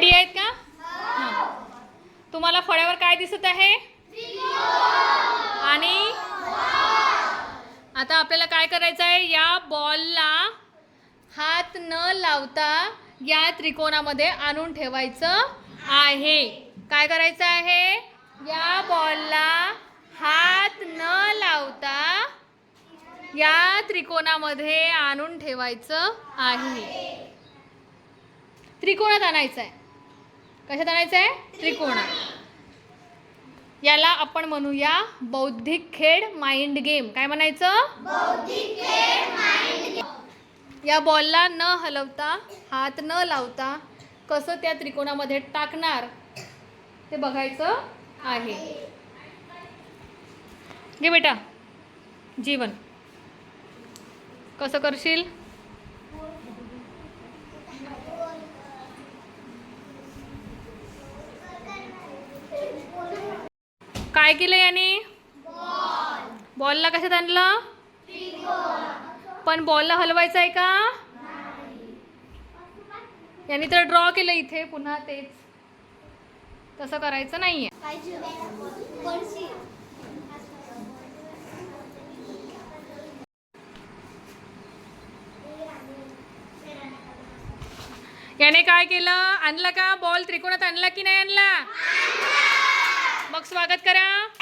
Ready आहेत का? हां. तुम्हाला फळ्यावर काय दिसत आहे? आणि आता आपल्याला काय करायचं आहे? या बॉलला हात न लावता या त्रिकोणामध्ये आणून ठेवायचं आहे. काय करायचं आहे? या बॉलला हात न लावता या त्रिकोणामध्ये आणून ठेवायचं आहे. त्रिकोणात आणायचं आहे. कशात आणायचं आहे त्रिकोणात. याला आपण म्हणूया बौद्धिक खेळ माइंड गेम काय म्हणायचं? या बॉलला न हलवता हात न लावता कसं त्या त्रिकोणामध्ये टाकणार? ते बघायचं आहे. घे बेटा. जीवन. कसं करशील? काय केलं याने? बॉलला कसं आणलं? पण बॉलला हलवायचं आहे का? यांनी तर ड्रॉ केलं इथे पुन्हा तेच. तसं करायचं नाहीये. याने काय केलं? आणलं का? बॉल त्रिकोणात आणला की नाही आणला? मग स्वागत करा.